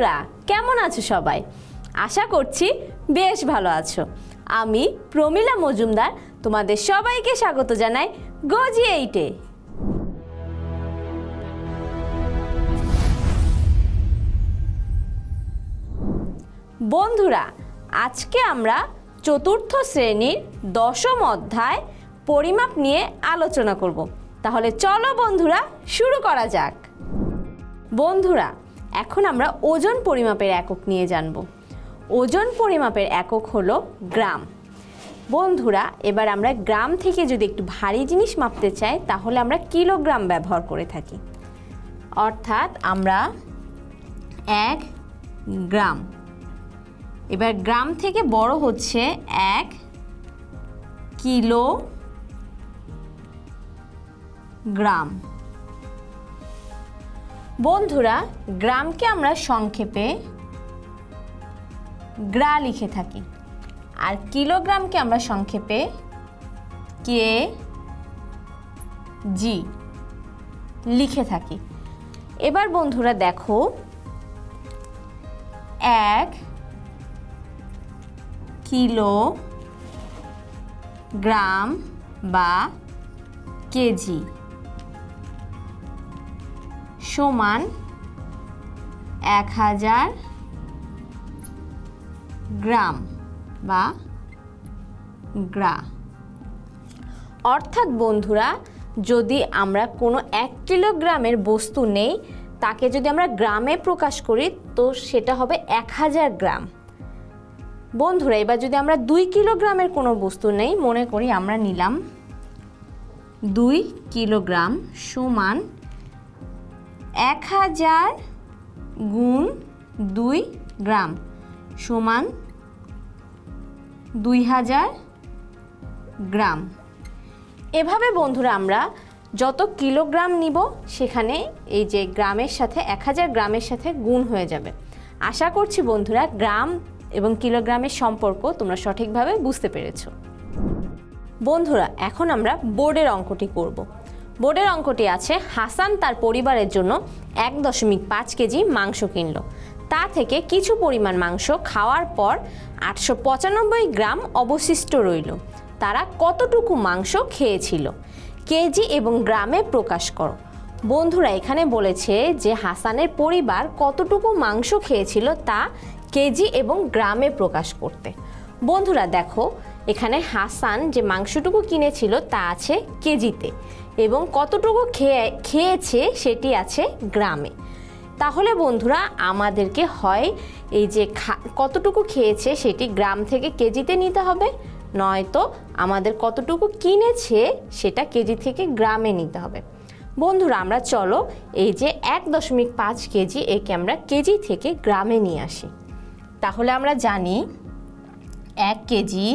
বন্ধুরা, কেমন আছো সবাই? আশা করছি বেশ ভালো আছো। আমি প্রমীলা মজুমদার, তোমাদের সবাইকে স্বাগত জানাই গজি এইটে বন্ধুরা, আজকে আমরা চতুর্থ শ্রেণির দশম অধ্যায় পরিমাপ নিয়ে আলোচনা করব। তাহলে চলো বন্ধুরা, শুরু করা যাক। বন্ধুরা এখন আমরা ওজন পরিমাপের একক নিয়ে জানব। ওজন পরিমাপের একক হলো গ্রাম। বন্ধুরা, এবার আমরা গ্রাম থেকে যদি একটু ভারী জিনিস মাপতে চাই, তাহলে আমরা কিলোগ্রাম ব্যবহার করে থাকি। অর্থাৎ আমরা এক গ্রাম। এবার গ্রাম থেকে বড় হচ্ছে এক কিলো গ্রাম বন্ধুরা, গ্রামকে আমরা সংক্ষেপে গ্রা লিখে থাকি। আর কিলোগ্রামকে আমরা সংক্ষেপে কে, জি লিখে থাকি। এবার বন্ধুরা দেখো, এক কিলো গ্রাম বা কেজি। সমান এক হাজার গ্রাম বা গ্রা। অর্থাৎ বন্ধুরা, যদি আমরা কোনো এক কিলোগ্রামের বস্তু নেই, তাকে যদি আমরা গ্রামে প্রকাশ করি, তো সেটা হবে এক হাজার গ্রাম। বন্ধুরা, এবার যদি আমরা দুই কিলোগ্রামের কোনো বস্তু নেই, মনে করি আমরা নিলাম দুই কিলোগ্রাম সমান এক হাজার গুণ দুই গ্রাম সমান দুই হাজার গ্রাম। এভাবে বন্ধুরা আমরা যত কিলোগ্রাম নিব, সেখানে এই যে গ্রামের সাথে এক হাজার গ্রামের সাথে গুণ হয়ে যাবে। আশা করছি বন্ধুরা গ্রাম এবং কিলোগ্রামের সম্পর্ক তোমরা সঠিকভাবে বুঝতে পেরেছ। বন্ধুরা, এখন আমরা বোর্ডের অঙ্কটি করব। বোর্ডের অঙ্কটি আছে, হাসান তার পরিবারের জন্য এক দশমিক পাঁচ কেজি মাংস কিনল। তা থেকে কিছু পরিমাণ মাংস খাওয়ার পর আটশো পঁচানব্বই গ্রাম অবশিষ্ট রইল। তারা কতটুকু মাংস খেয়েছিল? কেজি এবং গ্রামে প্রকাশ করো। বন্ধুরা, এখানে বলেছে যে হাসানের পরিবার কতটুকু মাংস খেয়েছিল তা কেজি এবং গ্রামে প্রকাশ করতে। বন্ধুরা, দেখো, এখানে হাসান যে মাংসটুকু কিনেছিল তা আছে কেজিতে। এবং কতটুকু খেয়ে, খেয়েছে সেটি আছে গ্রামে। তাহলে বন্ধুরা, আমাদেরকে হয় এই যে কতটুকু খেয়েছে সেটি গ্রাম থেকে কেজিতে নিতে হবে, নয়তো আমাদের কতটুকু কিনেছে সেটা কেজি থেকে গ্রামে নিতে হবে। বন্ধুরা, আমরা চলো এই যে এক দশমিক পাঁচ কেজি একে আমরা কেজি থেকে গ্রামে নিয়ে আসি। তাহলে আমরা জানি এক কেজি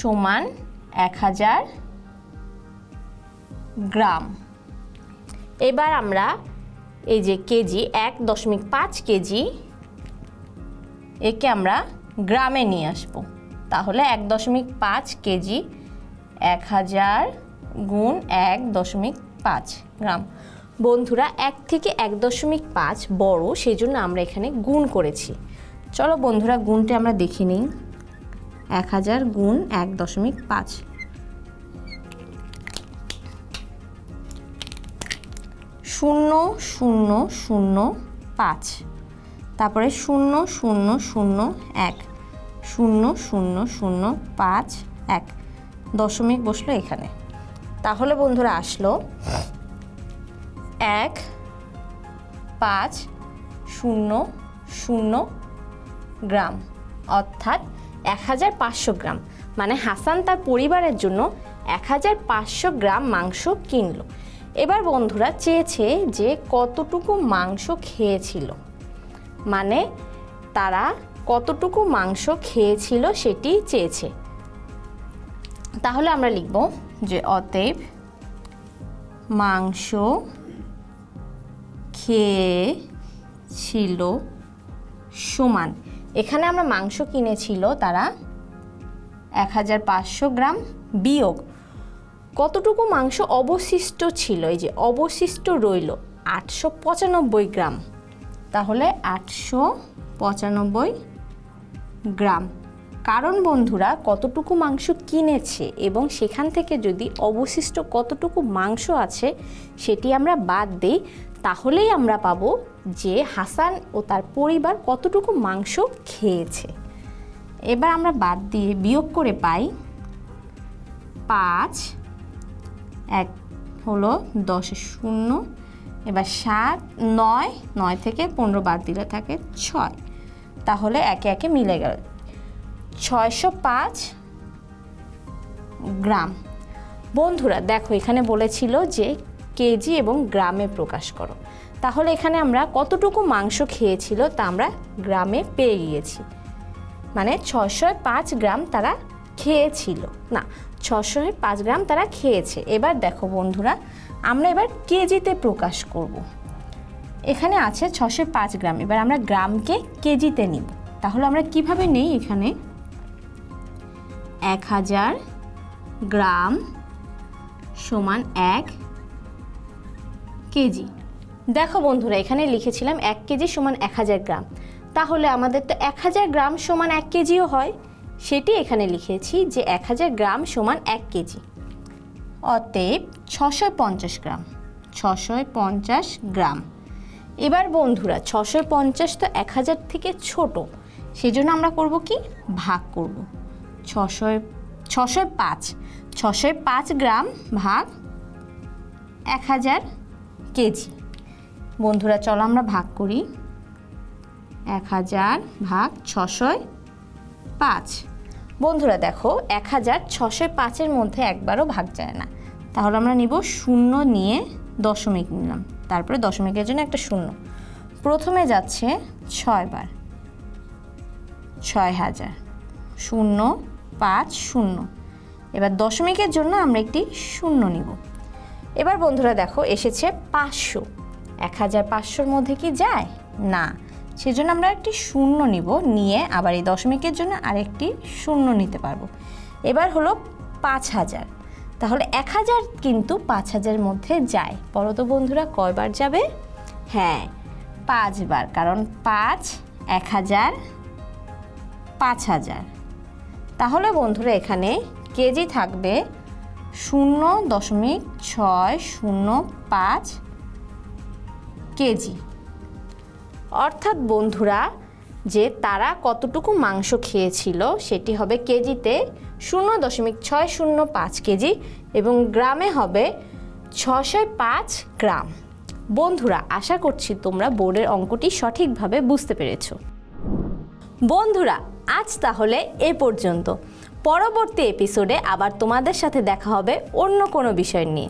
সমান এক হাজার গ্রাম। এবার আমরা এই যে কেজি, এক দশমিক পাঁচ কেজি একে আমরা গ্রামে নিয়ে আসব। তাহলে এক দশমিক পাঁচ কেজি এক হাজার গুণ এক দশমিক পাঁচ গ্রাম। বন্ধুরা, এক থেকে এক দশমিক পাঁচ বড় সেই জন্য আমরা এখানে গুণ করেছি। চলো বন্ধুরা, গুণটা আমরা দেখে নিই। এক হাজার গুণ এক দশমিক পাঁচ। শূন্য শূন্য শূন্য, পাঁচ। তারপরে শূন্য শূন্য শূন্য, এক। শূন্য শূন্য শূন্য, পাঁচ, এক। দশমিক বসল এখানে। তাহলে বন্ধুরা আসলো। এক, পাঁচ, শূন্য শূন্য গ্রাম। অর্থাৎ এক হাজার পাঁচশো গ্রাম। মানে হাসান তার পরিবারের জন্য এক হাজার পাঁচশো গ্রাম মাংস কিনলো। এবার বন্ধুরা চেয়েছে যে কতটুকু মাংস খেয়েছিল। মানে তারা কতটুকু মাংস খেয়েছিল সেটি চেয়েছে। তাহলে আমরা লিখব যে অতএব মাংস খেয়েছিল সমান। এখানে আমরা মাংস কিনেছিল তারা এক হাজার পাঁচশো গ্রাম বিয়োগ কতটুকু মাংস অবশিষ্ট ছিল? এই যে অবশিষ্ট রইল আটশো পঁচানব্বই গ্রাম। তাহলে আটশো পঁচানব্বই গ্রাম। কারণ বন্ধুরা, কতটুকু মাংস কিনেছে এবং সেখান থেকে যদি অবশিষ্ট কতটুকু মাংস আছে সেটি আমরা বাদ দিই, তাহলেই আমরা পাবো যে হাসান ও তার পরিবার কতটুকু মাংস খেয়েছে। এবার আমরা বাদ দিয়ে বিয়োগ করে পাই পাঁচ এক হলো দশে শূন্য, এবার সাত, নয় নয় থেকে পনেরো বাদ দিলে থাকে ছয়। তাহলে একে একে মিলে গেল। ছয়শো পাঁচ গ্রাম। বন্ধুরা, দেখো, এখানে বলেছিল যে কেজি এবং গ্রামে প্রকাশ করো। তাহলে এখানে আমরা কতটুকু মাংস খেয়েছিল তা আমরা গ্রামে পেয়ে গিয়েছি। মানে ছশো পাঁচ গ্রাম তারা খেয়েছিল। না ছশো পাঁচ গ্রাম তারা খেয়েছে। এবার দেখো বন্ধুরা, আমরা এবার কেজিতে প্রকাশ করব। এখানে আছে ছশো পাঁচ গ্রাম। এবার আমরা গ্রামকে কেজিতে নিব। তাহলে আমরা কীভাবে নেই এখানে? এক হাজার গ্রাম সমান এক কেজি। দেখো বন্ধুরা, এখানে লিখেছিলাম এক কেজি সমান এক হাজার গ্রাম। তাহলে আমাদের তো এক হাজার গ্রাম সমান এক কেজিও হয়। সেটি এখানে লিখেছি যে এক হাজার গ্রাম সমান এক কেজি। অতএব ছশো পঞ্চাশ গ্রাম, ছশো পঞ্চাশ গ্রাম। এবার বন্ধুরা, ছশো পঞ্চাশ তো এক হাজার থেকে ছোট, সেজন্য আমরা করব কি? ভাগ করব। ছশো ছশো পাঁচ ছশো পাঁচ গ্রাম ভাগ এক হাজার কেজি। বন্ধুরা, চলো আমরা ভাগ করি। এক হাজার ভাগ ছশো পাঁচ। বন্ধুরা দেখো, এক হাজার ছশো পাঁচের মধ্যে একবারও ভাগ যায় না। তাহলে আমরা নিব শূন্য নিয়ে দশমিক নিলাম। তারপরে দশমিকের জন্য একটা শূন্য। প্রথমে যাচ্ছে ছয় বার। ছয় হাজার। শূন্য, পাঁচ, শূন্য। এবার দশমিকের জন্য আমরা একটি শূন্য নিব। এবার বন্ধুরা দেখো, এসেছে পাঁচশো। এক হাজার পাঁচশোর মধ্যে কি যায়? না। সেজন্য আমরা একটি শূন্য নিব, নিয়ে আবার এই দশমিকের জন্য আরেকটি শূন্য নিতে পারব। এবার হলো পাঁচ হাজার। তাহলে এক হাজার কিন্তু পাঁচ হাজারের মধ্যে যায়। বলো তো বন্ধুরা, কয়বার যাবে? হ্যাঁ পাঁচবার, কারণ পাঁচ, এক হাজার, পাঁচ হাজার। তাহলে বন্ধুরা, এখানে কেজি থাকবে শূন্য দশমিক ছয় শূন্য পাঁচ কেজি। অর্থাৎ বন্ধুরা, যে তারা কতটুকু মাংস খেয়েছিল সেটি হবে কেজিতে শূন্য দশমিক ছয় শূন্য পাঁচ কেজি এবং গ্রামে হবে ছশো পাঁচ গ্রাম। বন্ধুরা, আশা করছি তোমরা বোর্ডের অঙ্কটি সঠিকভাবে বুঝতে পেরেছ। বন্ধুরা, আজ তাহলে এ পর্যন্ত। পরবর্তী এপিসোডে আবার তোমাদের সাথে দেখা হবে অন্য কোনো বিষয় নিয়ে।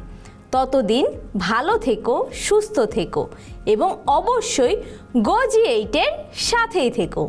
ততদিন ভালো থেকো সুস্থ থেকো এবং অবশ্যই গজি এইটের সাথেই থেকো।